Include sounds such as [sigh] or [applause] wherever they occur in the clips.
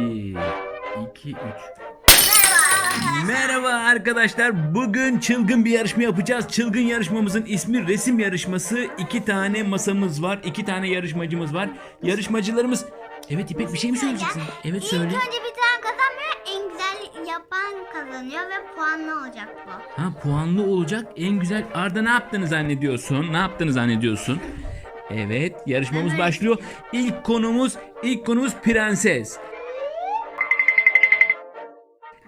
1, 2, 3. Merhaba arkadaşlar. Bugün çılgın bir yarışma yapacağız. Çılgın yarışmamızın ismi resim yarışması. İki tane masamız var. iki tane yarışmacımız var. Yarışmacılarımız... Evet İpek bir şey mi söyleyeceksin? Evet söyle. İlk önce bir tane kazanmıyor. En güzel yapan kazanıyor ve puanlı olacak bu. Ha puanlı olacak. En güzel. Arda ne yaptığını zannediyorsun? Ne yaptığını zannediyorsun? Evet, yarışmamız başlıyor. İlk konumuz, ilk konumuz prenses.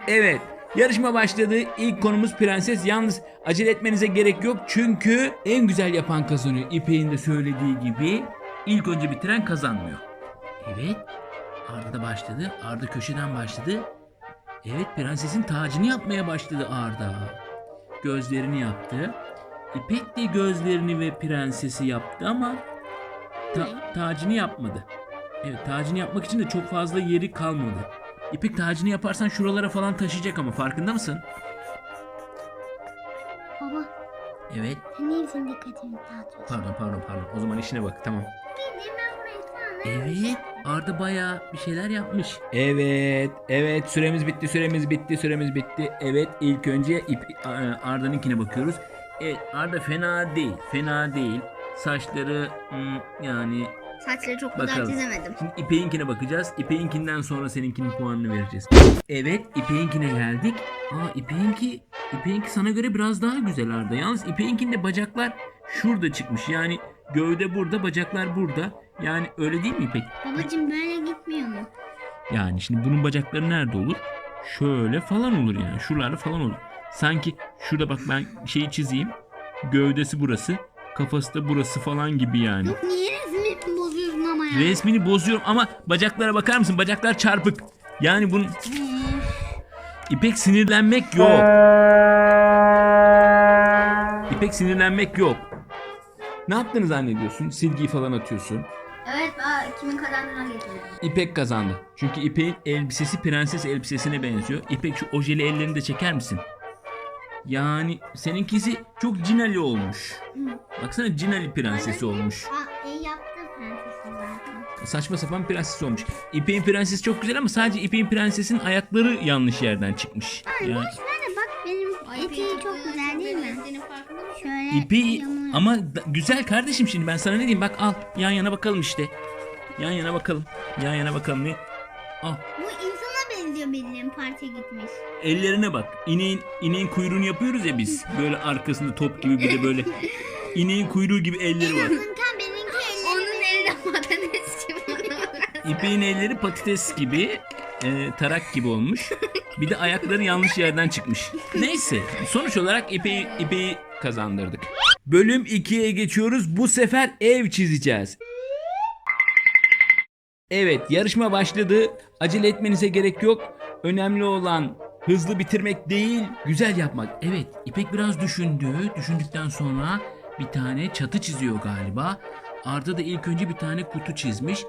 Evet, yarışma başladı. İlk konumuz prenses. Yalnız acele etmenize gerek yok. Çünkü en güzel yapan kazanıyor. İpek'in de söylediği gibi ilk önce bitiren kazanmıyor. Evet, Arda da başladı. Arda köşeden başladı. Evet prensesin tacını yapmaya başladı Arda. Gözlerini yaptı. İpek de gözlerini ve prensesi yaptı ama ta- tacını yapmadı. Evet tacını yapmak için de çok fazla yeri kalmadı. İpek tacını yaparsan şuralara falan taşıyacak ama farkında mısın? Baba Evet. sen niye bizim dikkatini dağıtıyorsun? Pardon pardon pardon. O zaman işine bak tamam. Bildiğim ben burayı sana Evet. Arda bayağı bir şeyler yapmış. Evet. Evet. Süremiz bitti. Süremiz bitti. Süremiz bitti. Evet. ilk önce ip, Arda'nınkine bakıyoruz. Evet. Arda fena değil. Fena değil. Saçları hmm, yani Saçları çok Bakalım. güzel çizemedim. Şimdi İpek'inkine bakacağız. İpek'inkinden sonra seninkinin puanını vereceğiz. Evet, İpek'inkine geldik. Aa İpek'inki, İpek'inki sana göre biraz daha güzel Arda. Yalnız İpek'inkinde bacaklar şurada çıkmış. Yani gövde burada, bacaklar burada. Yani öyle değil mi İpek? Babacım böyle gitmiyor mu? Yani şimdi bunun bacakları nerede olur? Şöyle falan olur yani. Şuralarda falan olur. Sanki şurada bak ben şeyi çizeyim. Gövdesi burası. Kafası da burası falan gibi yani. Yok niye Resmini bozuyorum ama bacaklara bakar mısın? Bacaklar çarpık. Yani bunun İpek sinirlenmek yok. İpek sinirlenmek yok. Ne yaptığını zannediyorsun? Silgiyi falan atıyorsun. Evet kimin kazandığına getirdim. İpek kazandı. Çünkü İpek'in elbisesi prenses elbisesine benziyor. İpek şu ojeli ellerini de çeker misin? Yani seninkisi çok cinali olmuş. Baksana cinali prensesi olmuş. Saçma sapan prenses olmuş. İpek'in prensesi çok güzel ama sadece İpek'in prensesin ayakları yanlış yerden çıkmış. Yani Boş ver de bak benim eteği çok güzel değil mi? Şöyle İpeği yamuk. ama da- güzel kardeşim şimdi ben sana ne diyeyim bak al yan yana bakalım işte. Yan yana bakalım. Yan yana bakalım ne? Al Bu insana benziyor bildiğin partiye gitmiş. ellerine bak. İneğin ineğin kuyruğunu yapıyoruz ya biz. Böyle arkasında top gibi bir de böyle [laughs] ineğin kuyruğu gibi elleri var. İpeğin elleri patates gibi, e, tarak gibi olmuş. Bir de ayakları yanlış yerden çıkmış. Neyse, sonuç olarak İpeği, İpeği kazandırdık. Bölüm 2'ye geçiyoruz. Bu sefer ev çizeceğiz. Evet, yarışma başladı. Acele etmenize gerek yok. Önemli olan hızlı bitirmek değil, güzel yapmak. Evet, İpek biraz düşündü. Düşündükten sonra bir tane çatı çiziyor galiba. Arda da ilk önce bir tane kutu çizmiş.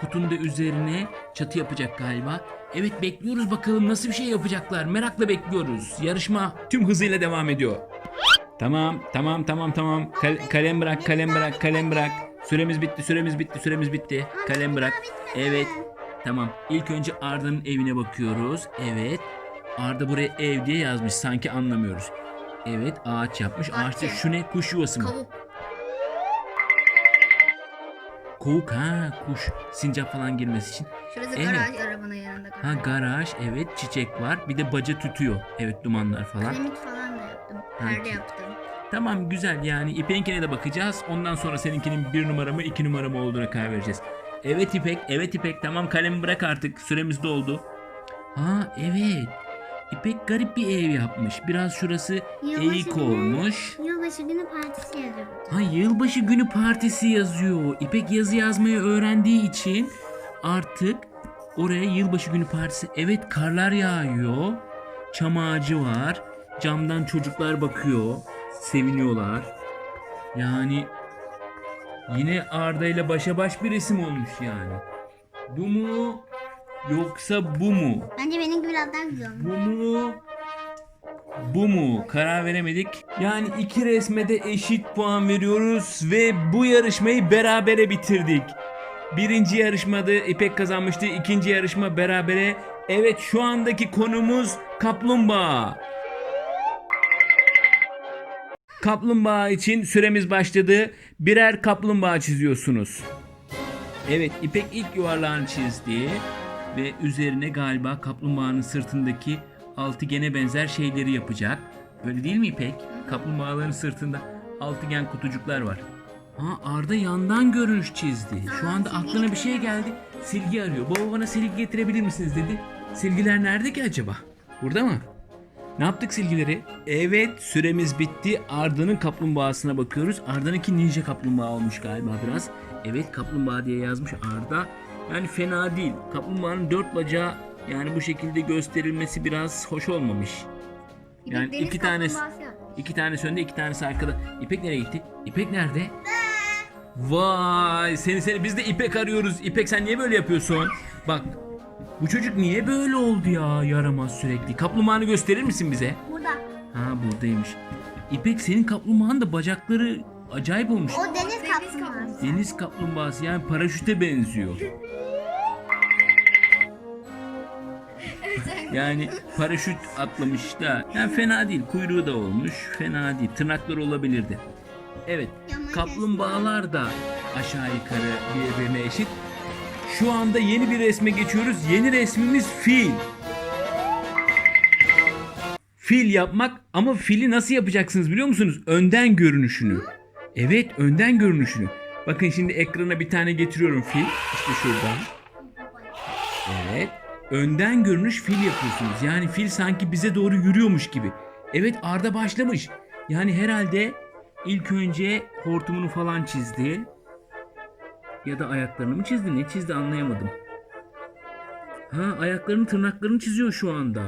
Kutunun da üzerine çatı yapacak galiba. Evet bekliyoruz bakalım nasıl bir şey yapacaklar. Merakla bekliyoruz. Yarışma tüm hızıyla devam ediyor. Tamam, tamam, tamam, tamam. Kal- kalem bırak, kalem bırak, kalem bırak. Süremiz bitti, süremiz bitti, süremiz bitti. Kalem bırak. Evet. Tamam. İlk önce Arda'nın evine bakıyoruz. Evet. Arda buraya ev diye yazmış. Sanki anlamıyoruz. Evet, ağaç yapmış. Ağaçta şu ne? Kuş yuvası mı? Kavuk. Kovuk ha, kuş. Sincap falan girmesi için. Şurası Evet. garaj arabanın yanında. Ha garaj, evet çiçek var. Bir de baca tütüyor. Evet dumanlar falan. Limit falan da yaptım. Perde yaptım. Tamam güzel yani İpek'inkine de bakacağız. Ondan sonra seninkinin bir numara mı iki numara mı olduğuna karar vereceğiz. Evet İpek, evet İpek tamam kalemi bırak artık süremiz doldu. Ha evet. İpek garip bir ev yapmış. Biraz şurası Yılbaşı eğik günü- olmuş. Yılbaşı günü partisi yazıyor. Ha yılbaşı günü partisi yazıyor. İpek yazı yazmayı öğrendiği için artık oraya yılbaşı günü partisi. Evet karlar yağıyor. Çam ağacı var. Camdan çocuklar bakıyor. Seviniyorlar. Yani yine Arda ile başa baş bir resim olmuş yani. Bu mu yoksa bu mu? Bence benimki biraz daha güzel olmuş. Bu mu? Bu mu? Karar veremedik. Yani iki resme de eşit puan veriyoruz ve bu yarışmayı berabere bitirdik. Birinci yarışmada İpek kazanmıştı. İkinci yarışma berabere. Evet şu andaki konumuz kaplumbağa. Kaplumbağa için süremiz başladı. Birer kaplumbağa çiziyorsunuz. Evet İpek ilk yuvarlağını çizdi ve üzerine galiba kaplumbağanın sırtındaki altıgene benzer şeyleri yapacak. Öyle değil mi İpek? Kaplumbağaların sırtında altıgen kutucuklar var. Ha Arda yandan görünüş çizdi. Şu anda aklına bir şey geldi. Silgi arıyor. Baba bana silgi getirebilir misiniz dedi. Silgiler nerede ki acaba? Burada mı? Ne yaptık silgileri? Evet süremiz bitti. Arda'nın kaplumbağasına bakıyoruz. Arda'nınki ninja kaplumbağa olmuş galiba biraz. Evet kaplumbağa diye yazmış Arda. Yani fena değil. Kaplumbağanın dört bacağı yani bu şekilde gösterilmesi biraz hoş olmamış. Yani Deniz iki tanesi iki tanesi önde iki tanesi arkada. İpek nereye gitti? İpek nerede? Vay seni seni biz de İpek arıyoruz. İpek sen niye böyle yapıyorsun? Bak bu çocuk niye böyle oldu ya yaramaz sürekli. Kaplumbağanı gösterir misin bize? Burada. Ha buradaymış. İpek senin kaplumbağanın da bacakları acayip olmuş. O deniz kaplumbağası. Deniz kaplumbağası yani paraşüte benziyor. Yani paraşüt atlamış da yani fena değil. Kuyruğu da olmuş. Fena değil. Tırnakları olabilirdi. Evet. Kaplumbağalar da aşağı yukarı birbirine eşit. Şu anda yeni bir resme geçiyoruz. Yeni resmimiz fil. Fil yapmak ama fili nasıl yapacaksınız biliyor musunuz? Önden görünüşünü. Evet önden görünüşünü. Bakın şimdi ekrana bir tane getiriyorum fil. İşte şuradan. Evet. Önden görünüş fil yapıyorsunuz. Yani fil sanki bize doğru yürüyormuş gibi. Evet Arda başlamış. Yani herhalde ilk önce hortumunu falan çizdi. Ya da ayaklarını mı çizdi? Ne çizdi anlayamadım. Ha ayaklarının tırnaklarını çiziyor şu anda.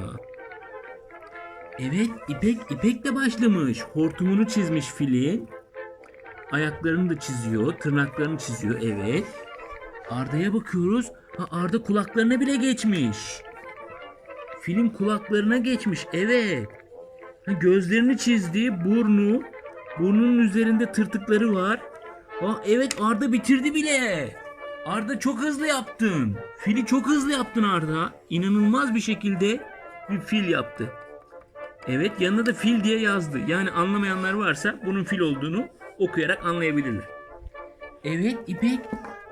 Evet İpek İpek de başlamış. Hortumunu çizmiş filin. Ayaklarını da çiziyor, tırnaklarını çiziyor. Evet. Arda'ya bakıyoruz. Ha Arda kulaklarına bile geçmiş. Film kulaklarına geçmiş. Evet. Ha, gözlerini çizdi. Burnu. Burnunun üzerinde tırtıkları var. Aa, evet Arda bitirdi bile. Arda çok hızlı yaptın. Fili çok hızlı yaptın Arda. İnanılmaz bir şekilde bir fil yaptı. Evet yanına da fil diye yazdı. Yani anlamayanlar varsa bunun fil olduğunu okuyarak anlayabilirler. Evet İpek.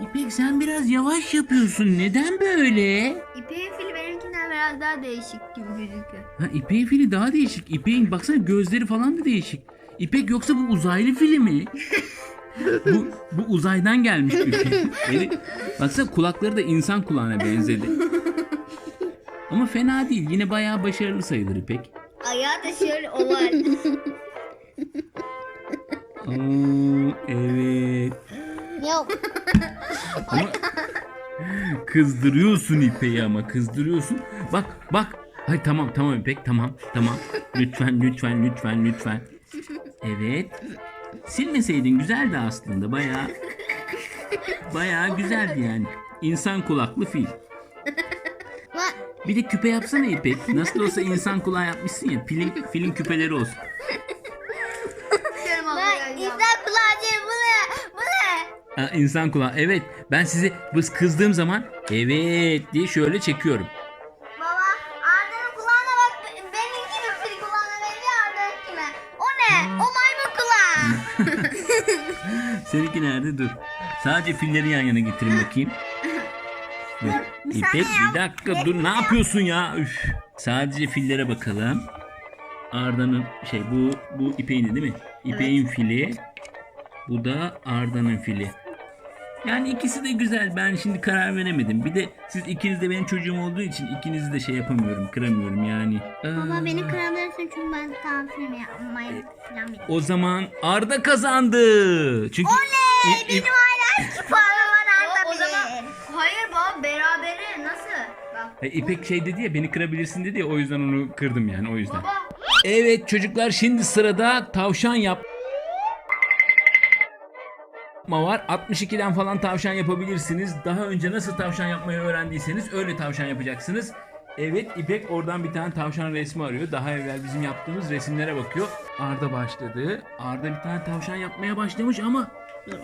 İpek sen biraz yavaş yapıyorsun. Neden böyle? İpeğin fili benimkinden biraz daha değişik gibi gözüküyor. Ha İpek'in fili daha değişik. İpek'in baksana gözleri falan da değişik. İpek yoksa bu uzaylı fili mi? bu, bu uzaydan gelmiş bir fil. Yani, baksana kulakları da insan kulağına benzedi. Ama fena değil. Yine bayağı başarılı sayılır İpek. Ayağı da şöyle oval. Oo, evet. Yok. Ama kızdırıyorsun İpek'i ama kızdırıyorsun. Bak bak. Hay tamam tamam İpek tamam tamam. Lütfen lütfen lütfen lütfen. Evet. Silmeseydin güzeldi aslında bayağı. Bayağı güzeldi yani. İnsan kulaklı fil. Bir de küpe yapsana İpek. Nasıl olsa insan kulağı yapmışsın ya. Filin, filin küpeleri olsun. Bak insan kulağı değil bu ne? Bu ne? Ha, insan kulağı. Evet. Ben sizi kızdığım zaman evet diye şöyle çekiyorum. Baba Arda'nın kulağına bak. Benim gibi fil kulağına benziyor Arda'nın kime? O ne? O maymun kulağı. [laughs] Seninki nerede? Dur. Sadece filleri yan yana getireyim bakayım. [laughs] Dur. İpek bir dakika dur ne yapıyorsun ya? Üf. Sadece fillere bakalım. Arda'nın şey bu bu İpek'in değil mi? İpek'in fili. Bu da Arda'nın fili. Yani ikisi de güzel. Ben şimdi karar veremedim. Bir de siz ikiniz de benim çocuğum olduğu için ikinizi de şey yapamıyorum, kıramıyorum yani. Baba Aa. beni kırabilirsin çünkü ben tam film yapmayı falan biliyorum. O zaman Arda kazandı. Çünkü Oley! İ- İ- Benim hala iki [laughs] puanım var Arda O zaman hayır baba berabere nasıl? Bak E, İpek şey dedi ya beni kırabilirsin dedi ya o yüzden onu kırdım yani o yüzden. baba Evet çocuklar şimdi sırada tavşan yap yapma var. 62'den falan tavşan yapabilirsiniz. Daha önce nasıl tavşan yapmayı öğrendiyseniz öyle tavşan yapacaksınız. Evet İpek oradan bir tane tavşan resmi arıyor. Daha evvel bizim yaptığımız resimlere bakıyor. Arda başladı. Arda bir tane tavşan yapmaya başlamış ama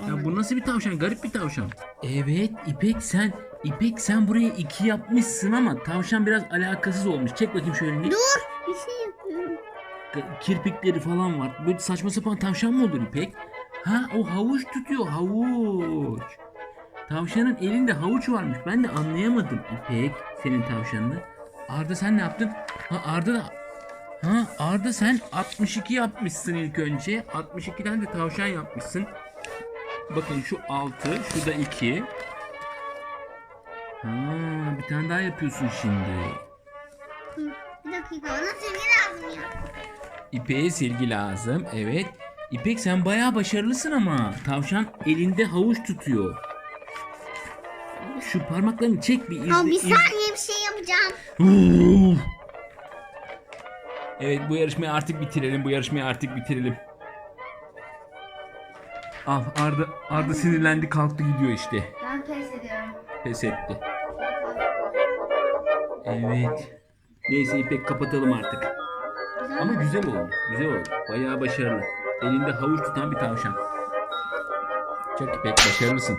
Ya bu nasıl bir tavşan? Garip bir tavşan. Evet İpek sen İpek sen buraya iki yapmışsın ama tavşan biraz alakasız olmuş. Çek bakayım şöyle. ne- Dur. Bir şey yapıyorum. Kirpikleri falan var. Böyle saçma sapan tavşan mı olur İpek? Ha o havuç tutuyor havuç. Tavşanın elinde havuç varmış. Ben de anlayamadım İpek senin tavşanını. Arda sen ne yaptın? Ha Arda da Ha Arda sen 62 yapmışsın ilk önce. 62'den de tavşan yapmışsın. Bakın şu 6, şu da 2. Ha bir tane daha yapıyorsun şimdi. Bir dakika ona silgi lazım ya. İpek'e silgi lazım. Evet. İpek sen bayağı başarılısın ama. Tavşan elinde havuç tutuyor. Şu parmaklarını çek bir izle. Ama bir saniye bir şey yapacağım. [laughs] Evet bu yarışmayı artık bitirelim. Bu yarışmayı artık bitirelim. Al Arda, Arda sinirlendi kalktı gidiyor işte. Ben pes ediyorum. Pes etti. Evet. Neyse İpek kapatalım artık. Güzel Ama mi? güzel oldu. Güzel oldu. Bayağı başarılı. Elinde havuç tutan bir tavşan. Çok İpek başarılısın.